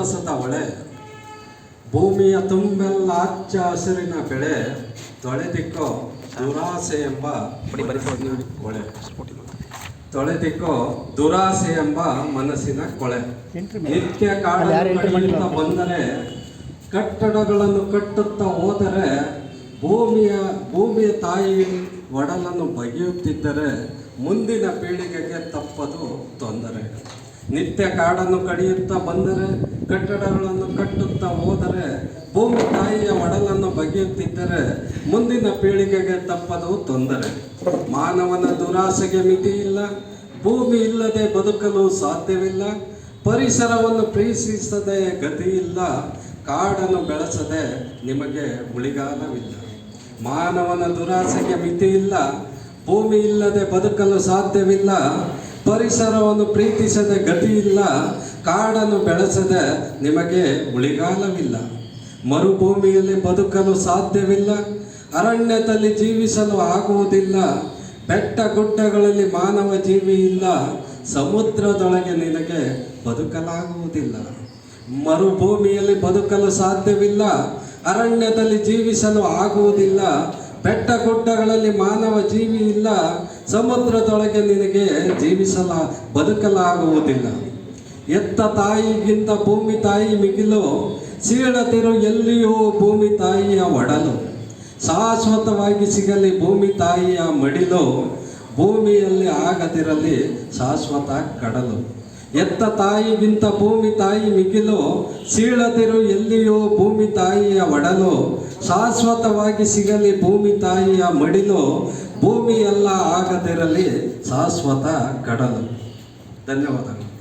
ಸಂತಸದ ಹೊಳೆ ಭೂಮಿಯ ತುಂಬೆಲ್ಲ ಹಚ್ಚ ಹಸಿರಿನ ಬೆಳೆ ತೊಳೆದಿಕ್ಕೋ ದುರಾಸೆ ಎಂಬ ಕೊಳೆ. ತೊಳೆದಿಕ್ಕೋ ದುರಾಸೆ ಎಂಬ ಮನಸ್ಸಿನ ಕೊಳೆ. ನಿತ್ಯ ಕಾಡಿನ ಬಂದರೆ ಕಟ್ಟಡಗಳನ್ನು ಕಟ್ಟುತ್ತಾ ಹೋದರೆ ಭೂಮಿಯ ಭೂಮಿಯ ತಾಯಿ ಒಡಲನ್ನು ಬಗೆಯುತ್ತಿದ್ದರೆ ಮುಂದಿನ ಪೀಳಿಗೆಗೆ ತಪ್ಪದು ತೊಂದರೆ. ನಿತ್ಯ ಕಾಡನ್ನು ಕಡಿಯುತ್ತಾ ಬಂದರೆ, ಕಟ್ಟಡಗಳನ್ನು ಕಟ್ಟುತ್ತಾ ಹೋದರೆ, ಭೂಮಿ ತಾಯಿಯ ಒಡಲನ್ನು ಬಗೆಯುತ್ತಿದ್ದರೆ, ಮುಂದಿನ ಪೀಳಿಗೆಗೆ ತಪ್ಪದು ತೊಂದರೆ. ಮಾನವನ ದುರಾಸೆಗೆ ಮಿತಿ ಇಲ್ಲ ಭೂಮಿ ಇಲ್ಲದೆ ಬದುಕಲು ಸಾಧ್ಯವಿಲ್ಲ, ಪರಿಸರವನ್ನು ಪ್ರೀತಿಸದೆ ಗತಿ ಇಲ್ಲ ಕಾಡನ್ನು ಬೆಳೆಸದೆ ನಿಮಗೆ ಉಳಿಗಾಲವಿಲ್ಲ ಮಾನವನ ದುರಾಸೆಗೆ ಮಿತಿ ಇಲ್ಲ ಭೂಮಿ ಇಲ್ಲದೆ ಬದುಕಲು ಸಾಧ್ಯವಿಲ್ಲ ಪರಿಸರವನ್ನು ಪ್ರೀತಿಸದೆ ಗತಿ ಇಲ್ಲ ಕಾಡನ್ನು ಬೆಳೆಸದೆ ನಿಮಗೆ ಉಳಿಗಾಲವಿಲ್ಲ. ಮರುಭೂಮಿಯಲ್ಲಿ ಬದುಕಲು ಸಾಧ್ಯವಿಲ್ಲ, ಅರಣ್ಯದಲ್ಲಿ ಜೀವಿಸಲು ಆಗುವುದಿಲ್ಲ, ಬೆಟ್ಟ ಗುಡ್ಡಗಳಲ್ಲಿ ಮಾನವ ಜೀವಿ ಇಲ್ಲ, ಸಮುದ್ರದೊಳಗೆ ನಿನಗೆ ಬದುಕಲಾಗುವುದಿಲ್ಲ. ಮರುಭೂಮಿಯಲ್ಲಿ ಬದುಕಲು ಸಾಧ್ಯವಿಲ್ಲ, ಅರಣ್ಯದಲ್ಲಿ ಜೀವಿಸಲು ಆಗುವುದಿಲ್ಲ ಬೆಟ್ಟ ಗುಡ್ಡಗಳಲ್ಲಿ ಮಾನವ ಜೀವಿ ಇಲ್ಲ, ಸಮುದ್ರದೊಳಗೆ ನಿನಗೆ ಜೀವಿಸಲ, ಬದುಕಲಾಗುವುದಿಲ್ಲ. ಎತ್ತ ತಾಯಿಗಿಂತ ಭೂಮಿ ತಾಯಿ ಮಿಗಿಲು ಸೀಳದಿರು ಎಲ್ಲಿಯೂ ಭೂಮಿ ತಾಯಿಯ ಒಡಲು. ಶಾಶ್ವತವಾಗಿ ಸಿಗಲಿ ಭೂಮಿ ತಾಯಿಯ ಮಡಿಲು, ಭೂಮಿಯಲ್ಲಿ ಆಗದಿರಲಿ ಶಾಶ್ವತ ಕಡಲು. ಎತ್ತ ತಾಯಿಗಿಂತ ಭೂಮಿ ತಾಯಿ ಮಿಗಿಲು, ಸೀಳದಿರು ಎಲ್ಲಿಯೋ ಭೂಮಿ ತಾಯಿಯ ಒಡಲು, ಶಾಶ್ವತವಾಗಿ ಸಿಗಲಿ ಭೂಮಿ ತಾಯಿಯ ಮಡಿಲು, ಭೂಮಿಯೆಲ್ಲ ಆಗದಿರಲಿ ಶಾಶ್ವತ ಕಡಲು. ಧನ್ಯವಾದಗಳು.